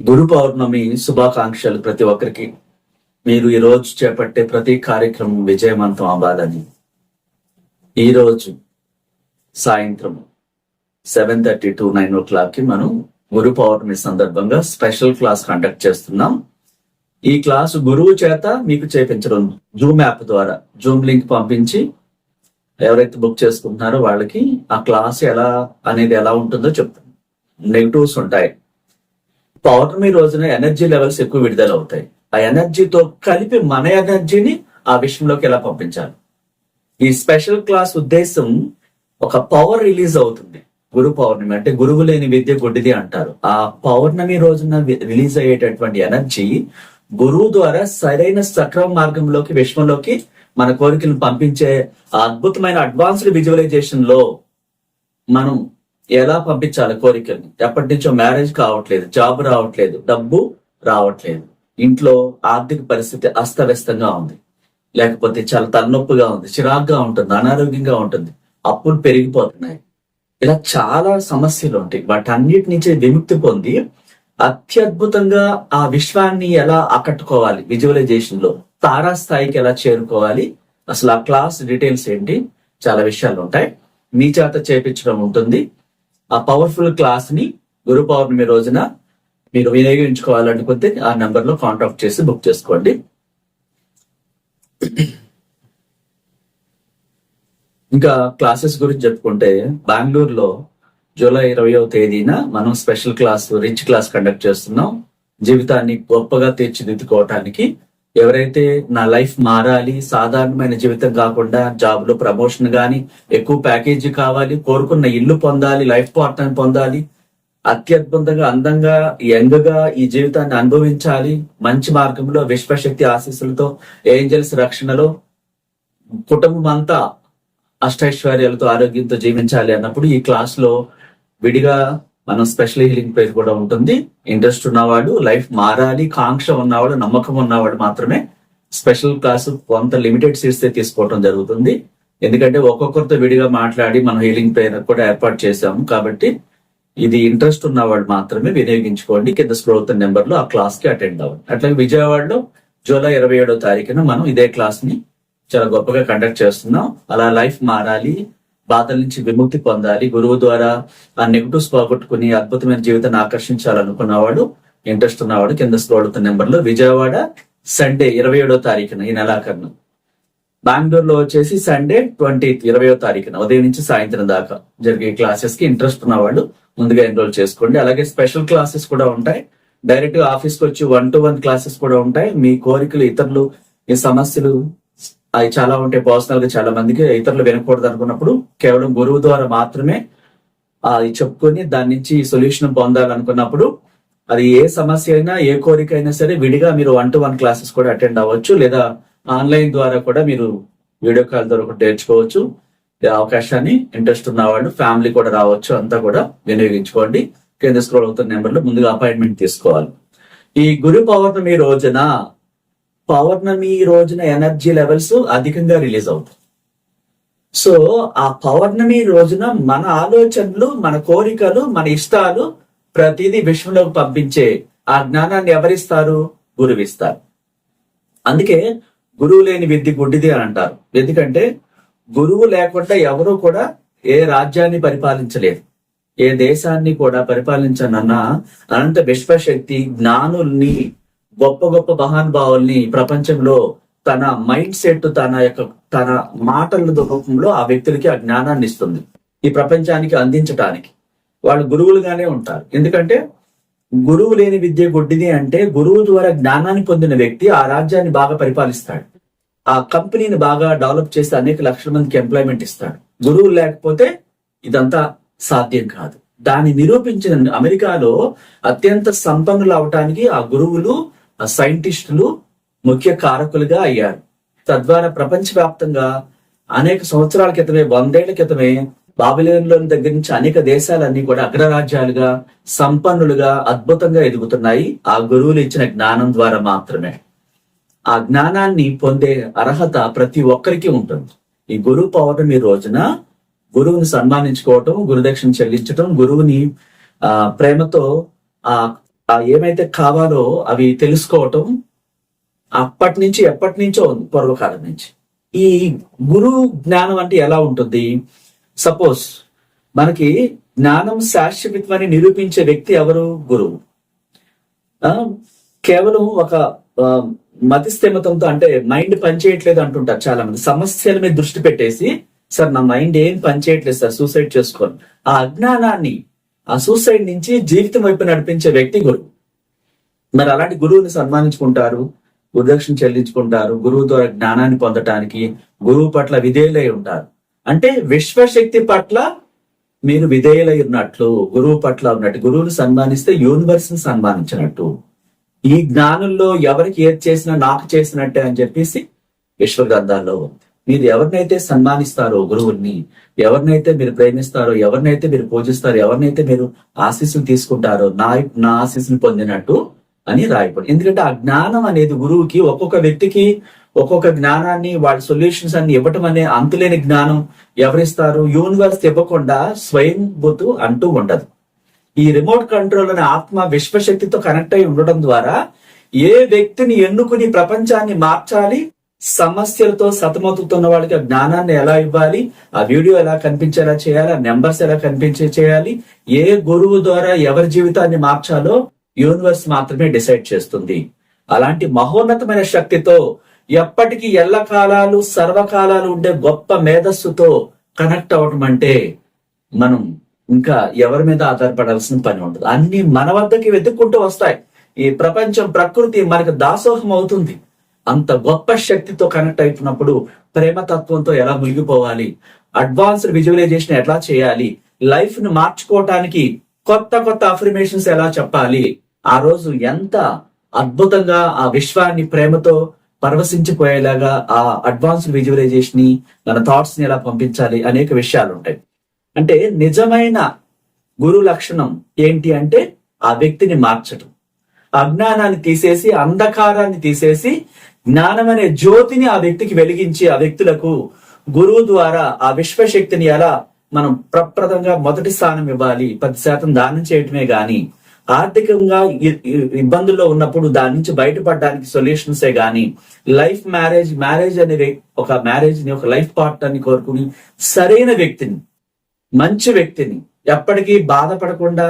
గురు పౌర్ణమి శుభాకాంక్షలు ప్రతి ఒక్కరికి. మీరు ఈరోజు చేపట్టే ప్రతి కార్యక్రమం విజయవంతం అవ్వాలని. ఈరోజు సాయంత్రం సెవెన్ థర్టీ టు నైన్ ఓ క్లాక్కి మనం గురు పౌర్ణమి సందర్భంగా స్పెషల్ క్లాస్ కండక్ట్ చేస్తున్నాం. ఈ క్లాస్ గురువు చేత మీకు చేపించడం జూమ్ యాప్ ద్వారా జూమ్ లింక్ పంపించి ఎవరైతే బుక్ చేసుకుంటున్నారో వాళ్ళకి ఆ క్లాస్ ఎలా అనేది ఎలా ఉంటుందో చెప్తాను నెగిటివ్స్ ఉంటాయి. పౌర్ణమి రోజున ఎనర్జీ లెవెల్స్ ఎక్కువ విడుదల అవుతాయి ఆ ఎనర్జీతో కలిపి మన ఎనర్జీని ఆ విషయంలోకి ఎలా పంపించాలి? ఈ స్పెషల్ క్లాస్ ఉద్దేశం ఒక పవర్ రిలీజ్ అవుతుంది. గురు పౌర్ణమి అంటే గురువు లేని విద్య గుడ్డిది అంటారు. ఆ పౌర్ణమి రోజున రిలీజ్ అయ్యేటటువంటి ఎనర్జీ గురువు ద్వారా సరైన సక్రమ మార్గంలోకి విశ్వంలోకి మన కోరికలను పంపించే అద్భుతమైన అడ్వాన్స్డ్ విజువలైజేషన్లో మనం ఎలా పంపించాలి కోరికల్ని? ఎప్పటి నుంచో మ్యారేజ్ కావట్లేదు జాబ్ రావట్లేదు డబ్బు రావట్లేదు. ఇంట్లో ఆర్థిక పరిస్థితి అస్తవ్యస్తంగా ఉంది. లేకపోతే చాలా తలనొప్పిగా ఉంది చిరాగ్గా ఉంటుంది అనారోగ్యంగా ఉంటుంది. అప్పులు పెరిగిపోతున్నాయి. ఇలా చాలా సమస్యలు ఉంటాయి. వాటన్నిటి నుంచి విముక్తి పొంది అత్యద్భుతంగా ఆ విశ్వాన్ని ఎలా ఆకట్టుకోవాలి? విజువలైజేషన్లో తారా స్థాయికి ఎలా చేరుకోవాలి? అసలు ఆ క్లాస్ డీటెయిల్స్ ఏంటి? చాలా విషయాలు ఉంటాయి. మీ చేత చేపించడం ఉంటుంది. ఆ పవర్ఫుల్ క్లాస్ని గురు పౌర్ణమి రోజున మీరు వినియోగించుకోవాలనుకుంటే ఆ నెంబర్లో కాంటాక్ట్ చేసి బుక్ చేసుకోండి. ఇంకా క్లాసెస్ గురించి చెప్పుకుంటే బెంగళూరులో జూలై ఇరవయో తేదీన మనం special class rich class conduct చేస్తున్నాం. జీవితాన్ని గొప్పగా తీర్చిదిద్దుకోవటానికి ఎవరైతే నా లైఫ్ మారాలి సాధారణమైన జీవితం కాకుండా జాబ్లో ప్రమోషన్ గాని ఎక్కువ ప్యాకేజీ కావాలి కోరుకున్న ఇల్లు పొందాలి లైఫ్ పార్ట్నర్ పొందాలి అత్యద్భుతంగా అందంగా యంగ్గా ఈ జీవితాన్ని అనుభవించాలి మంచి మార్గంలో విశ్వశక్తి ఆశీస్సులతో ఏంజల్స్ రక్షణలో కుటుంబం అంతా అష్టైశ్వర్యాలతో ఆరోగ్యంతో జీవించాలి అన్నప్పుడు ఈ క్లాస్లో విడిగా మనం స్పెషల్ హీలింగ్ పేజ్ కూడా ఉంటుంది. ఇంట్రెస్ట్ ఉన్నవాడు లైఫ్ మారాలి కాంక్ష ఉన్నవాడు నమ్మకం ఉన్నవాడు మాత్రమే స్పెషల్ క్లాసు కొంత లిమిటెడ్ సీట్స్ తీసుకోవడం జరుగుతుంది. ఎందుకంటే ఒక్కొక్కరితో విడిగా మాట్లాడి మనం హీలింగ్ పేర్ కూడా ఏర్పాటు చేశాము కాబట్టి ఇది ఇంట్రెస్ట్ ఉన్నవాడు మాత్రమే వినియోగించుకోండి. కింద స్క్రోల్ అవుతున్న నెంబర్లో ఆ క్లాస్కి అటెండ్ అవ్వండి. అట్లాగే విజయవాడలో జూలై ఇరవై ఏడో తారీఖున మనం ఇదే క్లాస్ని చాలా గొప్పగా కండక్ట్ చేస్తున్నాం. అలా లైఫ్ మారాలి బాధల నుంచి విముక్తి పొందాలి. గురువు ద్వారా ఆ నెగిటివ్స్ పోగొట్టుకుని అద్భుతమైన జీవితాన్ని ఆకర్షించాలనుకున్నవాడు ఇంట్రెస్ట్ ఉన్నవాడు కింద స్క్రోల్ నెంబర్లో నెంబర్లో విజయవాడ సండే ఇరవై ఏడో తారీఖున ఈ నెలాఖరును. బెంగళూరులో వచ్చేసి సండే ట్వంటీ ఇరవయో తారీఖున ఉదయం నుంచి సాయంత్రం దాకా జరిగే క్లాసెస్కి ఇంట్రెస్ట్ ఉన్నవాళ్ళు ముందుగా ఎన్రోల్ చేసుకోండి. అలాగే స్పెషల్ క్లాసెస్ కూడా ఉంటాయి. డైరెక్ట్గా ఆఫీస్కి వచ్చి వన్ టు వన్ క్లాసెస్ కూడా ఉంటాయి. మీ కోరికలు ఇతరులు ఈ సమస్యలు అవి చాలా ఉంటాయి పర్సనల్గా చాలా మందికి ఇతరులు వినకూడదు అనుకున్నప్పుడు కేవలం గురువు ద్వారా మాత్రమే అది చెప్పుకొని దాని నుంచి సొల్యూషన్ పొందాలనుకున్నప్పుడు అది ఏ సమస్య అయినా ఏ కోరిక అయినా సరే విడిగా మీరు వన్ టు వన్ క్లాసెస్ కూడా అటెండ్ అవ్వచ్చు. లేదా ఆన్లైన్ ద్వారా కూడా మీరు వీడియో కాల్ ద్వారా కూడా నేర్చుకోవచ్చు. అవకాశాన్ని ఇంట్రెస్ట్ ఉన్న వాళ్ళు ఫ్యామిలీ కూడా రావచ్చు. అంతా కూడా వినియోగించుకోండి. కింద స్క్రోల్ అవుతున్న నెంబర్లో ముందుగా అపాయింట్మెంట్ తీసుకోవాలి. ఈ గురు పౌర్ణమి రోజున పౌర్ణమి రోజున ఎనర్జీ లెవెల్స్ అధికంగా రిలీజ్ అవుతాయి. సో ఆ పౌర్ణమి రోజున మన ఆలోచనలు మన కోరికలు మన ఇష్టాలు ప్రతిదీ విశ్వంలోకి పంపించే ఆ జ్ఞానాన్ని ఎవరిస్తారు? గురువిస్తారు అందుకే గురువు లేని విద్య గుడ్డిది అని అంటారు. ఎందుకంటే గురువు లేకుండా ఎవరు కూడా ఏ రాజ్యాన్ని పరిపాలించలేరు. ఏ దేశాన్ని కూడా పరిపాలించనన్నా అనంత విశ్వశక్తి జ్ఞానుల్ని గొప్ప గొప్ప మహానుభావుల్ని ప్రపంచంలో తన మైండ్ సెట్ తన యొక్క తన మాటల రూపంలో ఆ వ్యక్తులకి ఆ జ్ఞానాన్ని ఇస్తుంది. ఈ ప్రపంచానికి అందించటానికి. వాళ్ళు గురువులుగానే ఉంటారు. ఎందుకంటే గురువు లేని విద్య గొడ్డిది అంటే గురువు ద్వారా జ్ఞానాన్ని పొందిన వ్యక్తి ఆ రాజ్యాన్ని బాగా పరిపాలిస్తాడు. ఆ కంపెనీని బాగా డెవలప్ చేసి అనేక లక్షల మందికి ఎంప్లాయ్మెంట్ ఇస్తాడు. గురువు లేకపోతే ఇదంతా సాధ్యం కాదు. దాన్ని నిరూపించిన అమెరికాలో అత్యంత సంపన్నులు అవటానికి ఆ గురువులు సైంటిస్టులు ముఖ్య కారకులుగా అయ్యారు. తద్వారా ప్రపంచవ్యాప్తంగా అనేక సంవత్సరాల క్రితమే వందేళ్ళ క్రితమే బాబిలోన్లో దగ్గర నుంచి అనేక దేశాలన్నీ కూడా అగ్రరాజ్యాలుగా సంపన్నులుగా అద్భుతంగా ఎదుగుతున్నాయి. ఆ గురువులు ఇచ్చిన జ్ఞానం ద్వారా మాత్రమే. ఆ జ్ఞానాన్ని పొందే అర్హత ప్రతి ఒక్కరికి ఉంటుంది. ఈ గురువు పౌర్ణమి రోజున గురువుని సన్మానించుకోవటం గురుదక్షిణ చెల్లించటం గురువుని ఆ ప్రేమతో ఆ ఏమైతే కావాలో అవి తెలుసుకోవటం అప్పటి నుంచి ఎప్పటి నుంచో ఉంది పూర్వకాలం నుంచి. ఈ గురు జ్ఞానం అంటే ఎలా ఉంటుంది? సపోజ్ మనకి జ్ఞానం శాశ్వతమని నిరూపించే వ్యక్తి ఎవరు? గురువు. ఆ, కేవలం ఒక మతిస్థిమతంతో అంటే మైండ్ పనిచేయట్లేదు అంటుంటారు చాలా మంది సమస్యల మీద దృష్టి పెట్టేసి సార్ నా మైండ్ ఏం పనిచేయట్లేదు సార్ సూసైడ్ చేసుకోను. ఆ అజ్ఞానాన్ని ఆ సూసైడ్ నుంచి జీవితం వైపు నడిపించే వ్యక్తి గురువు. మరి అలాంటి గురువుని సన్మానించుకుంటారు గురుదక్షిణ చెల్లించుకుంటారు గురువు ద్వారా జ్ఞానాన్ని పొందటానికి గురువు పట్ల విధేయులై ఉంటారు. అంటే విశ్వశక్తి పట్ల మీరు విధేయులై ఉన్నట్లు గురువు పట్ల ఉన్నట్టు గురువుని సన్మానిస్తే యూనివర్స్ని సన్మానించినట్టు. ఈ జ్ఞానంలో ఎవరికి ఏది చేసినా నాకు చేసినట్టే అని చెప్పేసి విశ్వగ్రంథాల్లో ఉంది. మీరు ఎవరినైతే సన్మానిస్తారో గురువుని ఎవరినైతే మీరు ప్రేమిస్తారో ఎవరినైతే మీరు పూజిస్తారో ఎవరినైతే మీరు ఆశీస్సులు తీసుకుంటారో నా నా ఆశీస్సులు పొందినట్టు అని రాయబడి ఎందుకంటే ఆ జ్ఞానం అనేది గురువుకి ఒక్కొక్క వ్యక్తికి ఒక్కొక్క జ్ఞానాన్ని వాళ్ళ సొల్యూషన్స్ అన్ని ఇవ్వటం అనే అంతులేని జ్ఞానం ఎవరిస్తారు? యూనివర్స్ ఇవ్వకుండా స్వయం బుద్ధు అంటూ ఉండదు. ఈ రిమోట్ కంట్రోల్ అనే ఆత్మ విశ్వశక్తితో కనెక్ట్ అయి ఉండడం ద్వారా ఏ వ్యక్తిని ఎన్నుకుని ప్రపంచాన్ని మార్చాలి సమస్యలతో సతమతుతున్న వాళ్ళకి జ్ఞానాన్ని ఎలా ఇవ్వాలి? ఆ వీడియో ఎలా కనిపించేలా చేయాలి? ఆ నెంబర్స్ ఎలా కనిపించే చేయాలి? ఏ గురువు ద్వారా ఎవరి జీవితాన్ని మార్చాలో యూనివర్స్ మాత్రమే డిసైడ్ చేస్తుంది. అలాంటి మహోన్నతమైన శక్తితో ఎప్పటికీ ఎల్ల కాలాలు సర్వకాలాలు ఉండే గొప్ప మేధస్సుతో కనెక్ట్ అవ్వటం అంటే మనం ఇంకా ఎవరి మీద ఆధారపడాల్సిన పని ఉండదు. అన్ని మన వద్దకి వెతుక్కుంటూ వస్తాయి. ఈ ప్రపంచం ప్రకృతి మనకు దాసోహం అవుతుంది. అంత గొప్ప శక్తితో కనెక్ట్ అవుతున్నప్పుడు ప్రేమతత్వంతో ఎలా మునిగిపోవాలి? అడ్వాన్స్డ్ విజువలైజేషన్ ఎలా చేయాలి? లైఫ్ను మార్చుకోవటానికి కొత్త కొత్త అఫర్మేషన్స్ ఎలా చెప్పాలి? ఆ రోజు ఎంత అద్భుతంగా ఆ విశ్వాన్ని ప్రేమతో పరవశించిపోయేలాగా ఆ అడ్వాన్స్డ్ విజువలైజేషన్ని మన థాట్స్ని ఎలా పంపించాలి అనేక విషయాలు ఉంటాయి అంటే నిజమైన గురు లక్షణం ఏంటి అంటే ఆ వ్యక్తిని మార్చడం అజ్ఞానాన్ని తీసేసి అంధకారాన్ని తీసేసి జ్ఞానం అనే జ్యోతిని ఆ వ్యక్తికి వెలిగించి ఆ వ్యక్తులకు గురువు ద్వారా ఆ విశ్వశక్తిని ఎలా మనం ప్రప్రదంగా మొదటి స్థానం ఇవ్వాలి పది శాతం దానం చేయటమే గాని ఆర్థికంగా ఇబ్బందుల్లో ఉన్నప్పుడు దాని నుంచి బయటపడడానికి సొల్యూషన్సే గాని లైఫ్ మ్యారేజ్ మ్యారేజ్ అనే ఒక మ్యారేజ్ని ఒక లైఫ్ పార్ట్నర్ని కోరుకుని సరైన వ్యక్తిని మంచి వ్యక్తిని ఎప్పటికీ బాధపడకుండా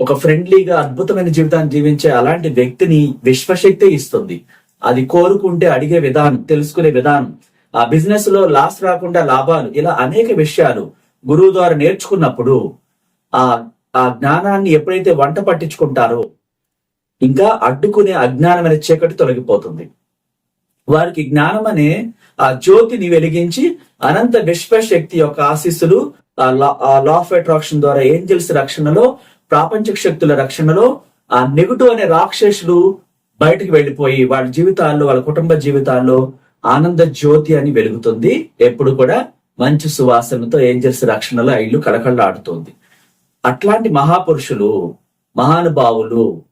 ఒక ఫ్రెండ్లీగా అద్భుతమైన జీవితాన్ని జీవించే అలాంటి వ్యక్తిని విశ్వశక్తి ఇస్తుంది. అది కోరుకుంటే అడిగే విధానం తెలుసుకునే విధానం. ఆ బిజినెస్లో లాస్ రాకుండా లాభాలు ఇలా అనేక విషయాలు గురువు ద్వారా నేర్చుకున్నప్పుడు ఆ ఆ జ్ఞానాన్ని ఎప్పుడైతే వంట పట్టించుకుంటారో ఇంకా అడ్డుకునే అజ్ఞానం అనే చీకటి తొలగిపోతుంది. వారికి జ్ఞానం అనే ఆ జ్యోతిని వెలిగించి అనంత విశ్వశక్తి యొక్క ఆశీస్సులు ఆ లా- ఆ లా ఆఫ్ అట్రాక్షన్ ద్వారా ఏంజల్స్ రక్షణలో ప్రాపంచిక శక్తుల రక్షణలో ఆ నెగిటివ్ అనే రాక్షసులు బయటకు వెళ్ళిపోయి వాళ్ళ జీవితాల్లో వాళ్ళ కుటుంబ జీవితాల్లో ఆనంద జ్యోతి అని వెలుగుతుంది. ఎప్పుడు కూడా మంచి సువాసనతో ఏంజల్స్ రక్షణలో ఆ ఇల్లు కళకళలాడుతోంది. అట్లాంటి మహాపురుషులు మహానుభావులు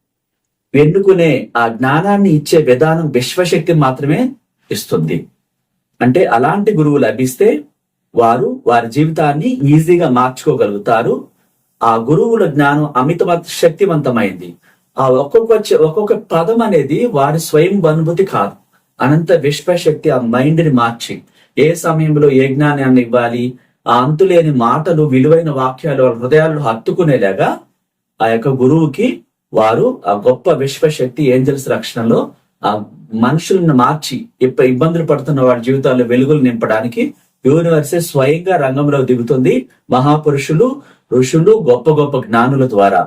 ఎన్నుకునే ఆ జ్ఞానాన్ని ఇచ్చే విధానం విశ్వశక్తి మాత్రమే ఇస్తుంది. అంటే అలాంటి గురువు లభిస్తే వారు వారి జీవితాన్ని ఈజీగా మార్చుకోగలుగుతారు. ఆ గురువుల జ్ఞానం అమిత శక్తివంతమైంది. ఆ ఒక్కొక్క వచ్చే ఒక్కొక్క పదం అనేది వారి స్వయం అనుభూతి కాదు. అనంత విశ్వశక్తి ఆ మైండ్ని మార్చి ఏ సమయంలో ఏ జ్ఞానాన్ని ఇవ్వాలి ఆ అంతులేని మాటలు విలువైన వాక్యాలు వాళ్ళ హృదయాల్లో హత్తుకునేలాగా ఆ యొక్క గురువుకి వారు ఆ గొప్ప విశ్వశక్తి ఏంజల్స్ రక్షణలో ఆ మనుషులను మార్చి ఇప్ప ఇబ్బందులు పడుతున్న వారి జీవితాల్లో వెలుగులు నింపడానికి యూనివర్సే స్వయంగా రంగంలో దిగుతుంది. మహాపురుషులు ఋషులు గొప్ప గొప్ప జ్ఞానుల ద్వారా.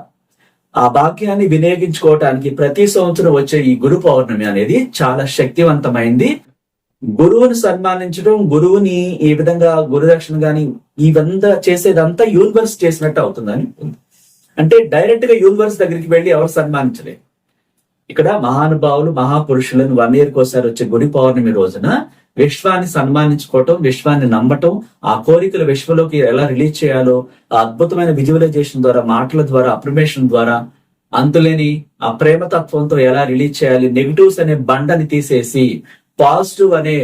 ఆ భాగ్యాన్ని వినియోగించుకోవటానికి ప్రతి సంవత్సరం వచ్చే ఈ గురు పౌర్ణమి అనేది చాలా శక్తివంతమైంది. గురువుని సన్మానించడం గురువుని ఈ విధంగా గురుదక్షిణ గాని ఇవంతా చేసేదంతా యూనివర్స్ చేసినట్టు అవుతుందని అంటే డైరెక్ట్గా యూనివర్స్ దగ్గరికి వెళ్ళి ఎవరు సన్మానించలేదు. ఇక్కడ మహానుభావులు మహాపురుషులను వన్ ఇయర్ ఒకసారి వచ్చే గురి పౌర్ణమి రోజున విశ్వాన్ని సన్మానించుకోవటం విశ్వాన్ని నమ్మటం ఆ కోరికలు విశ్వలోకి ఎలా రిలీజ్ చేయాలో ఆ అద్భుతమైన విజువలైజేషన్ ద్వారా మాటల ద్వారా అప్రిమేషన్ ద్వారా అంతులేని ఆ ప్రేమతత్వంతో ఎలా రిలీజ్ చేయాలి నెగిటివ్స్ అనే బండని తీసేసి పాజిటివ్ అనే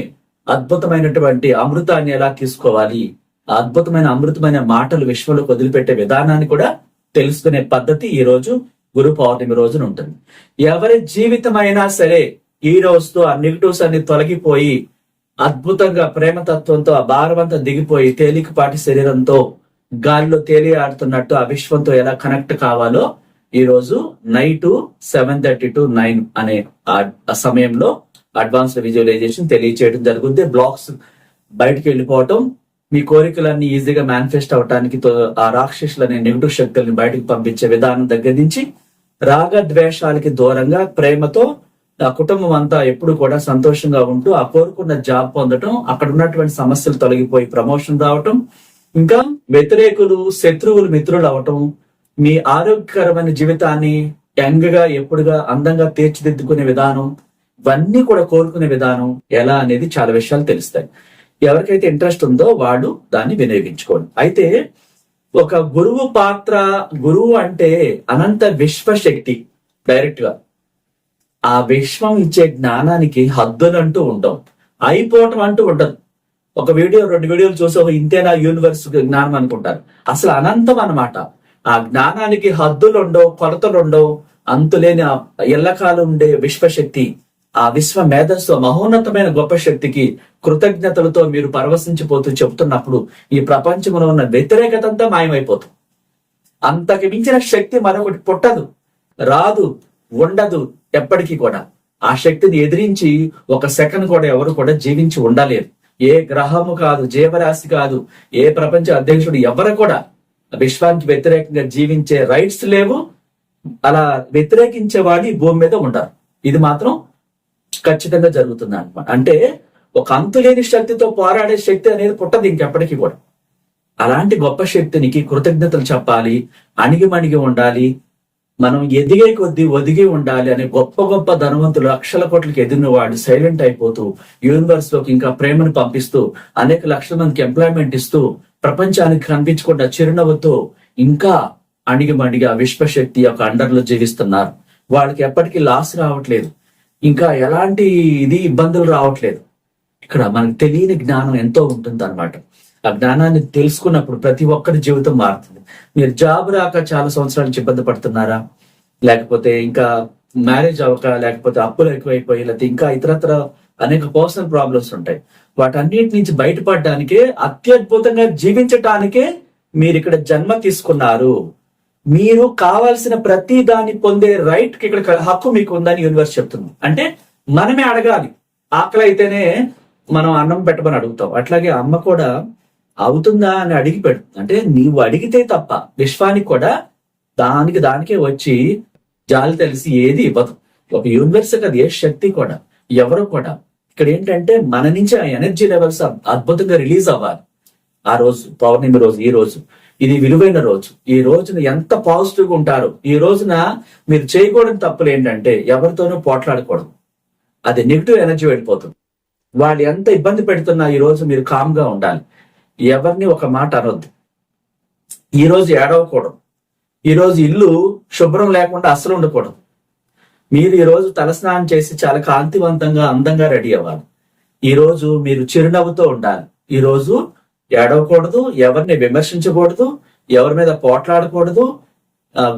అద్భుతమైనటువంటి అమృతాన్ని ఎలా తీసుకోవాలి ఆ అద్భుతమైన అమృతమైన మాటలు విశ్వంలోకి వదిలిపెట్టే విధానాన్ని కూడా తెలుసుకునే పద్ధతి ఈ రోజు గురు పౌర్ణమి రోజున ఉంటుంది. ఎవరి జీవితం అయినా సరే ఈ రోజుతో ఆ నెగిటివ్స్ అన్ని తొలగిపోయి అద్భుతంగా ప్రేమతత్వంతో ఆ భారమంతా దిగిపోయి తేలికపాటి శరీరంతో గాలిలో తేలి ఆడుతున్నట్టు ఆ విశ్వంతో ఎలా కనెక్ట్ కావాలో ఈ రోజు night seven thirty to nine అనే ఆ- సమయంలో అడ్వాన్స్ విజువలైజేషన్ తెలియచేయడం జరుగుతుంది బ్లాక్స్ బయటికి వెళ్ళిపోవటం మీ కోరికలన్నీ ఈజీగా మేనిఫెస్ట్ అవటానికి తో- ఆ రాక్షసులనే నెగిటివ్ శక్తుల్ని బయటకు పంపించే విధానం దగ్గర నుంచి రాగ ద్వేషాలకి దూరంగా ప్రేమతో ఆ కుటుంబం అంతా ఎప్పుడు కూడా సంతోషంగా ఉంటూ ఆ కోరుకున్న జాబ్ పొందటం అక్కడ ఉన్నటువంటి సమస్యలు తొలగిపోయి ప్రమోషన్ రావటం ఇంకా వ్యతిరేకులు శత్రువులు మిత్రులు అవటం మీ ఆరోగ్యకరమైన జీవితాన్ని యంగ్గా ఎప్పుడుగా అందంగా తీర్చిదిద్దుకునే విధానం ఇవన్నీ కూడా కోరుకునే విధానం ఎలా అనేది చాలా విషయాలు తెలుస్తాయి. ఎవరికైతే ఇంట్రెస్ట్ ఉందో వాళ్ళు దాన్ని వినియోగించుకోండి. అయితే ఒక గురువు పాత్ర గురువు అంటే అనంత విశ్వశక్తి డైరెక్ట్గా ఆ విశ్వం ఇచ్చే జ్ఞానానికి హద్దులంటూ ఉండవు. అయిపోవటం అంటూ ఉండదు. ఒక వీడియో రెండు వీడియోలు చూసి ఒక ఇంతేనా యూనివర్స్ జ్ఞానం అనుకుంటారు. అసలు అనంతం అన్నమాట. ఆ జ్ఞానానికి హద్దులుండవు ఉండవు అంతులేని ఆ ఎల్లకాలం ఉండే విశ్వశక్తి ఆ విశ్వ మేధస్సు మహోన్నతమైన గొప్ప శక్తికి కృతజ్ఞతలతో మీరు పరవశించిపోతూ చెబుతున్నప్పుడు ఈ ప్రపంచంలో ఉన్న వ్యతిరేకత అంతా మాయమైపోతుంది. అంతకు మించిన శక్తి మరొకటి పుట్టదు. రాదు. ఉండదు ఎప్పటికీ కూడా. ఆ శక్తిని ఎదిరించి ఒక సెకండ్ కూడా ఎవరు కూడా జీవించి ఉండలేరు. ఏ గ్రహము కాదు జీవరాశి కాదు ఏ ప్రపంచ అధ్యక్షుడు ఎవరు కూడా విశ్వానికి వ్యతిరేకంగా జీవించే రైట్స్ లేవు. అలా వ్యతిరేకించే వాడి ఈ భూమి మీద ఉండరు. ఇది మాత్రం ఖచ్చితంగా జరుగుతుంది అనమాట అంటే ఒక అంతులేని శక్తితో పోరాడే శక్తి అనేది పుట్టదు ఇంకెప్పటికీ కూడా. అలాంటి గొప్ప శక్తినికి కృతజ్ఞతలు చెప్పాలి అణిగిమణిగి ఉండాలి మనం ఎదిగే కొద్దీ ఒదిగి ఉండాలి అనే గొప్ప గొప్ప ధనవంతులు లక్షల కోట్లకి ఎదిగినవాడు సైలెంట్ అయిపోతూ యూనివర్స్లోకి ఇంకా ప్రేమను పంపిస్తూ అనేక లక్షల మందికి ఎంప్లాయ్మెంట్ ఇస్తూ ప్రపంచానికి కనిపించకుండా చిరునవ్వుతో ఇంకా అణిగిమణిగా విశ్వశక్తి యొక్క అండర్లో జీవిస్తున్నారు. వాళ్ళకి ఎప్పటికీ లాస్ రావట్లేదు. ఇంకా ఎలాంటి ఇది ఇబ్బందులు రావట్లేదు. ఇక్కడ మనకు తెలియని జ్ఞానం ఎంతో ఉంటుంది అనమాట ఆ జ్ఞానాన్ని తెలుసుకున్నప్పుడు ప్రతి ఒక్కరి జీవితం మారుతుంది. మీరు జాబ్ రాక చాలా సంవత్సరాల నుంచి ఇబ్బంది పడుతున్నారా? లేకపోతే ఇంకా మ్యారేజ్ అవ్వక లేకపోతే అప్పులు ఎక్కువైపోయి లేకపోతే ఇంకా ఇతరత్ర అనేక పర్సనల్ ప్రాబ్లమ్స్ ఉంటాయి. వాటన్నిటి నుంచి బయటపడడానికే అత్యద్భుతంగా జీవించటానికే మీరు ఇక్కడ జన్మ తీసుకున్నారు. మీరు కావాల్సిన ప్రతి దాన్ని పొందే రైట్కి ఇక్కడ హక్కు మీకు ఉందని యూనివర్స్ చెప్తుంది. అంటే మనమే అడగాలి. ఆకలి అయితేనే మనం అన్నం పెట్టమని అడుగుతాం. అట్లాగే అమ్మ కూడా అవుతుందా అని అడిగి పెడుతుంది అంటే నీవు అడిగితే తప్ప విశ్వానికి కూడా దానికి దానికే వచ్చి జాలి తెలిసి ఏది ఇవ్వదు. ఒక యూనివర్స్ కదా ఏ శక్తి కూడా ఎవరు కూడా ఇక్కడ ఏంటంటే మన నుంచి ఆ ఎనర్జీ లెవెల్స్ అద్భుతంగా రిలీజ్ అవ్వాలి. ఆ రోజు పౌర్ణమి రోజు ఈ రోజు ఇది విలువైన రోజు. ఈ రోజున ఎంత పాజిటివ్గా ఉంటారో ఈ రోజున మీరు చేయకూడని తప్పులు ఏంటంటే ఎవరితోనూ పోట్లాడకూడదు. అది నెగిటివ్ ఎనర్జీ వెళ్ళిపోతుంది. వాళ్ళు ఎంత ఇబ్బంది పెడుతున్నా ఈ రోజు మీరు కామ్గా ఉండాలి. ఎవరిని ఒక మాట అనొద్దు. ఈ రోజు ఏడవకూడదు. ఈ రోజు ఇల్లు శుభ్రం లేకుండా అస్సలు ఉండకూడదు. మీరు ఈ రోజు తలస్నానం చేసి చాలా కాంతివంతంగా అందంగా రెడీ అవ్వాలి. ఈ రోజు మీరు చిరునవ్వుతో ఉండాలి. ఈరోజు ఏడవకూడదు ఎవరిని విమర్శించకూడదు ఎవరి మీద పోట్లాడకూడదు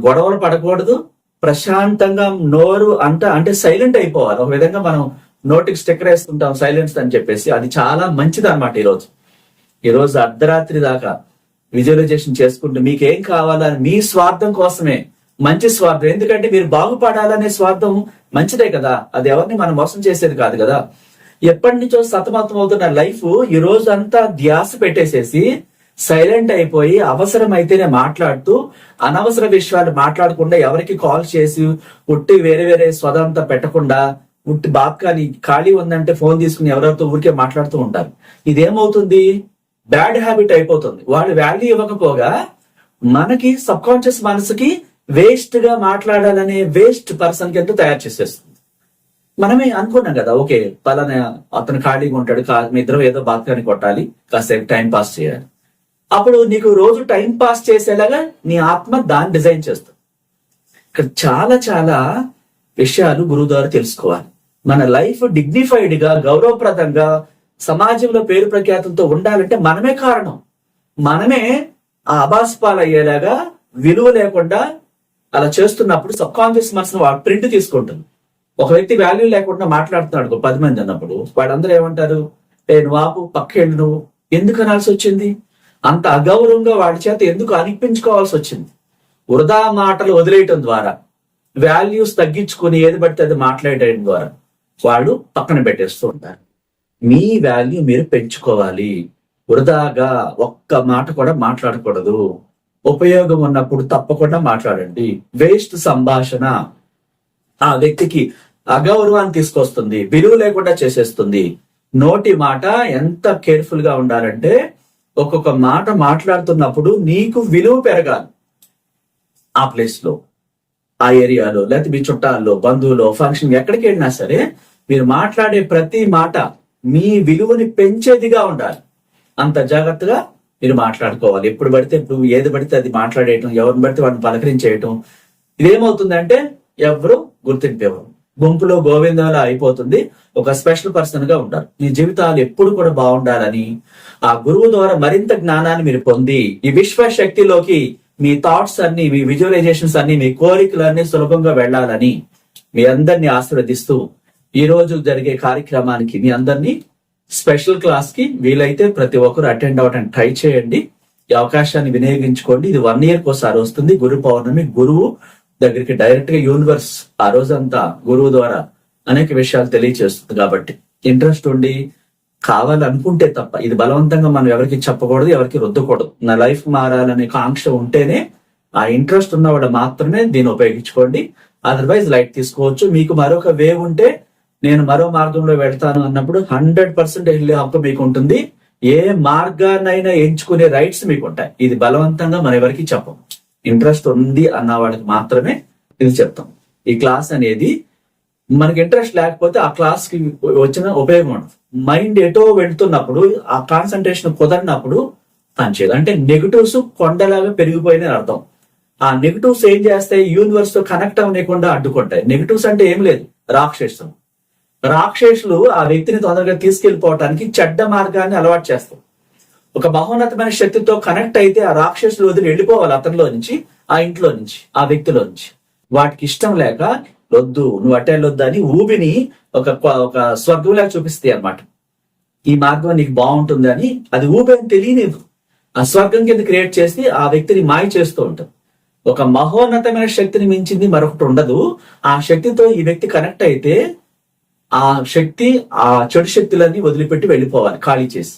గొడవలు పడకూడదు. ప్రశాంతంగా నోరు అంట అంటే సైలెంట్ అయిపోవాలి. ఒక విధంగా మనం నోటికి స్టిక్కర్ వేస్తుంటాం సైలెన్స్ అని చెప్పేసి. అది చాలా మంచిది అనమాట ఈరోజు ఈరోజు ఈ రోజు అర్ధరాత్రి దాకా విజువలైజేషన్ చేసుకుంటూ మీకు ఏం కావాలని మీ స్వార్థం కోసమే. మంచి స్వార్థం. ఎందుకంటే మీరు బాగుపడాలనే స్వార్థం మంచిదే కదా. అది ఎవరిని మనం మోసం చేసేది కాదు కదా. ఎప్పటి నుంచో సతమతం అవుతున్న లైఫ్ ఈ రోజు అంతా ధ్యాస పెట్టేసేసి సైలెంట్ అయిపోయి అవసరం అయితేనే మాట్లాడుతూ అనవసర విషయాలు మాట్లాడకుండా ఎవరికి కాల్ చేసి ఉట్టి వేరే వేరే స్వదంతా పెట్టకుండా ఉట్టి బాప్కాని ఖాళీ ఉందంటే ఫోన్ తీసుకుని ఎవరెవరితో ఊరికే మాట్లాడుతూ ఉంటారు. ఇదేమవుతుంది? బ్యాడ్ హ్యాబిట్ అయిపోతుంది. వాళ్ళు వాల్యూ ఇవ్వకపోగా మనకి సబ్ కాన్షియస్ మనసుకి వేస్ట్గా మాట్లాడాలనే వేస్ట్ పర్సన్ కింద తయారు చేసేస్తుంది. మనమే అనుకున్నాం కదా ఓకే పలానా అతను ఖాళీగా ఉంటాడు కా- మీ ఇద్దరం ఏదో బాత్కాని కొట్టాలి కాసేపు టైం పాస్ చేయాలి. అప్పుడు నీకు రోజు టైం పాస్ చేసేలాగా నీ ఆత్మ దాన్ని డిజైన్ చేస్తుంది. ఇక్కడ చాలా చాలా విషయాలు గురువు ద్వారా తెలుసుకోవాలి. మన లైఫ్ డిగ్నిఫైడ్గా గౌరవప్రదంగా సమాజంలో పేరు ప్రఖ్యాతంతో ఉండాలంటే మనమే కారణం. మనమే ఆ అబాస్పాలు అయ్యేలాగా విలువ లేకుండా అలా చేస్తున్నప్పుడు సబ్ కాన్షియస్ మనసును వాడు ప్రింట్ తీసుకుంటుంది. ఒక వ్యక్తి వాల్యూ లేకుండా మాట్లాడుతున్నాడు పది మంది అన్నప్పుడు వాళ్ళందరూ ఏమంటారు? ఏ నువ్వు ఆపు పక్కేళ్ళు నువ్వు. ఎందుకు అనాల్సి వచ్చింది? అంత అగౌరవంగా వాడి చేత ఎందుకు అనిపించుకోవాల్సి వచ్చింది? వృధా మాటలు వదిలేయటం ద్వారా వాల్యూస్ తగ్గించుకుని ఏది పడితే అది మాట్లాడేయడం ద్వారా వాళ్ళు పక్కన పెట్టేస్తూ ఉంటారు. మీ వాల్యూ మీరు పెంచుకోవాలి. వృధాగా ఒక్క మాట కూడా మాట్లాడకూడదు. ఉపయోగం ఉన్నప్పుడు తప్పకుండా మాట్లాడండి. వేస్ట్ సంభాషణ ఆ వ్యక్తికి అగౌరవాన్ని తీసుకొస్తుంది. విలువ లేకుండా చేసేస్తుంది. నోటి మాట ఎంత కేర్ఫుల్గా ఉండాలంటే ఒక్కొక్క మాట మాట్లాడుతున్నప్పుడు నీకు విలువ పెరగాలి. ఆ ప్లేస్లో ఆ ఏరియాలో లేకపోతే మీ చుట్టాల్లో బంధువులో ఫంక్షన్ ఎక్కడికి వెళ్ళినా సరే మీరు మాట్లాడే ప్రతి మాట మీ విలువని పెంచేదిగా ఉండాలి. అంత జాగ్రత్తగా మీరు మాట్లాడుకోవాలి. ఎప్పుడు పడితే ఇప్పుడు ఏది పడితే అది మాట్లాడేయటం ఎవరిని పడితే వాడిని పలకరించేయటం. ఇదేమవుతుందంటే ఎవరు గుర్తింపేవారు. గుంపులో గోవిందాల అయిపోతుంది. ఒక స్పెషల్ పర్సన్గా ఉంటారు. మీ జీవితాలు ఎప్పుడు కూడా బాగుండాలని ఆ గురువు ద్వారా మరింత జ్ఞానాన్ని మీరు పొంది ఈ విశ్వ శక్తిలోకి మీ థాట్స్ అన్ని మీ విజువలైజేషన్స్ అన్ని మీ కోరికలన్నీ సులభంగా వెళ్ళాలని మీ అందరినీ ఆశీర్వదిస్తూ ఈ రోజు జరిగే కార్యక్రమానికి మీ అందరినీ స్పెషల్ క్లాస్కి వీలైతే ప్రతి ఒక్కరు అటెండ్ అవ్వడానికి ట్రై చేయండి. ఈ అవకాశాన్ని వినియోగించుకోండి. ఇది వన్ ఇయర్ ఒకసారి వస్తుంది. గురు పౌర్ణమి గురువు దగ్గరికి డైరెక్ట్గా యూనివర్స్ ఆ రోజంతా గురువు ద్వారా అనేక విషయాలు తెలియచేస్తుంది కాబట్టి ఇంట్రెస్ట్ ఉండి కావాలనుకుంటే తప్ప ఇది బలవంతంగా మనం ఎవరికి చెప్పకూడదు ఎవరికి రుద్దకూడదు. నా లైఫ్ మారాలనే కాంక్ష ఉంటేనే ఆ ఇంట్రెస్ట్ ఉన్న మాత్రమే దీన్ని ఉపయోగించుకోండి. అదర్వైజ్ లైట్ తీసుకోవచ్చు. మీకు మరొక వే ఉంటే నేను మరో మార్గంలో వెళ్తాను అన్నప్పుడు హండ్రెడ్ పర్సెంట్ వెళ్ళే హక్కు మీకు ఉంటుంది ఏ మార్గాన్నైనా ఎంచుకునే రైట్స్ మీకు ఉంటాయి ఇది బలవంతంగా మన ఎవరికి చెప్పం. ఇంట్రెస్ట్ ఉంది అన్న వాళ్ళకి మాత్రమే ఇది చెప్తాం. ఈ క్లాస్ అనేది మనకి ఇంట్రెస్ట్ లేకపోతే ఆ క్లాస్కి వచ్చిన ఉపయోగం ఉండదు. మైండ్ ఎటో వెళ్తున్నప్పుడు ఆ కాన్సన్ట్రేషన్ కుదరినప్పుడు పనిచేయదు అంటే నెగటివ్స్ కొండలాగా పెరిగిపోయిన అర్థం. ఆ నెగటివ్స్ ఏం చేస్తాయి? యూనివర్స్తో కనెక్ట్ అవ్వకుండా అడ్డుకుంటాయి. నెగిటివ్స్ అంటే ఏం లేదు. రాక్షసం రాక్షసులు ఆ వ్యక్తిని తొందరగా తీసుకెళ్ళిపోవటానికి చెడ్డ మార్గాన్ని అలవాటు చేస్తారు ఒక మహోన్నతమైన శక్తితో కనెక్ట్ అయితే ఆ రాక్షసులు వదిలి వెళ్ళిపోవాలి అతనిలో నుంచి ఆ ఇంట్లో నుంచి ఆ వ్యక్తిలో నుంచి. వాటికి ఇష్టం లేక వద్దు నువ్వు అట్టేళ్ళొద్దు అని ఊబిని ఒక ఒక స్వర్గంలాగా చూపిస్తాయి అన్నమాట. ఈ మార్గం నీకు బాగుంటుంది అని అది ఊబి అని తెలియలేదు ఆ స్వర్గం కింద క్రియేట్ చేసి ఆ వ్యక్తిని మాయ చేస్తూ ఉంటాం. ఒక మహోన్నతమైన శక్తిని మించింది మరొకటి ఉండదు. ఆ శక్తితో ఈ వ్యక్తి కనెక్ట్ అయితే ఆ శక్తి ఆ చెడు శక్తులన్నీ వదిలిపెట్టి వెళ్ళిపోవాలి ఖాళీ చేసి.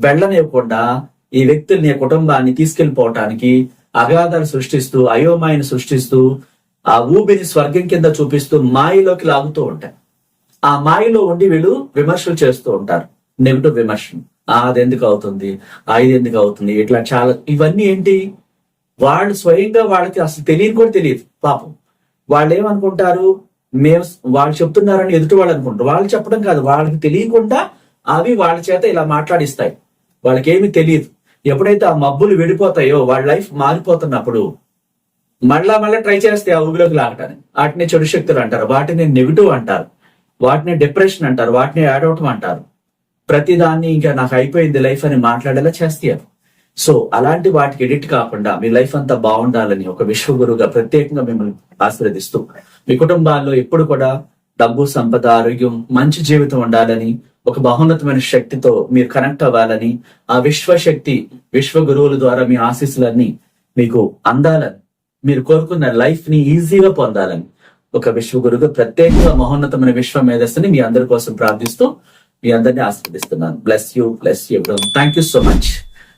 వెళ్ళనివ్వకుండా ఈ వ్యక్తుల్ని కుటుంబాన్ని తీసుకెళ్ళిపోవటానికి అగాధాలు సృష్టిస్తూ అయోమాయని సృష్టిస్తూ ఆ ఊబిని స్వర్గం కింద చూపిస్తూ మాయలోకి లాగుతూ ఉంటాయి. ఆ మాయలో ఉండి వీళ్ళు విమర్శలు చేస్తూ ఉంటారు. నెగిటివ్ విమర్శలు. అది ఎందుకు అవుతుంది? అది ఎందుకు అవుతుంది? ఇట్లా చాలా ఇవన్నీ ఏంటి? వాళ్ళు స్వయంగా వాళ్ళకి అసలు తెలియని కూడా తెలియదు. పాపం. వాళ్ళు ఏమనుకుంటారు మేము వాళ్ళు చెప్తున్నారని ఎదుటి వాళ్ళు అనుకుంటారు. వాళ్ళు చెప్పడం కాదు వాళ్ళకి తెలియకుండా అవి వాళ్ళ చేత ఇలా మాట్లాడిస్తాయి. వాళ్ళకి తెలియదు. ఎప్పుడైతే ఆ మబ్బులు విడిపోతాయో వాళ్ళ లైఫ్ మారిపోతున్నప్పుడు మళ్ళా మళ్ళీ ట్రై చేస్తే ఆ ఊబిలోకి లాగటానికి. వాటిని చెడు శక్తులు అంటారు వాటిని నెగిటివ్ అంటారు వాటిని డిప్రెషన్ అంటారు వాటిని యాడవటం అంటారు. ప్రతిదాన్ని ఇంకా నాకు అయిపోయింది లైఫ్ అని మాట్లాడేలా చేస్తారు సో అలాంటి వాటికి ఎడిట్ కాకుండా మీ లైఫ్ అంతా బాగుండాలని ఒక విశ్వగురుగా ప్రత్యేకంగా మిమ్మల్ని ఆశీర్వదిస్తూ మీ కుటుంబాల్లో ఎప్పుడు కూడా డబ్బు సంపద ఆరోగ్యం మంచి జీవితం ఉండాలని ఒక మహోన్నతమైన శక్తితో మీరు కనెక్ట్ అవ్వాలని ఆ విశ్వశక్తి విశ్వ గురువుల ద్వారా మీ ఆశీస్సులన్నీ మీకు అందాలని మీరు కోరుకున్న లైఫ్ని ఈజీగా పొందాలని ఒక విశ్వ గురువుగా ప్రత్యేకంగా మహోన్నతమైన విశ్వ మేధస్సుని మీ అందరి కోసం ప్రార్థిస్తూ మీ అందరినీ ఆశీర్వదిస్తున్నాను. Bless you bless you thank you so much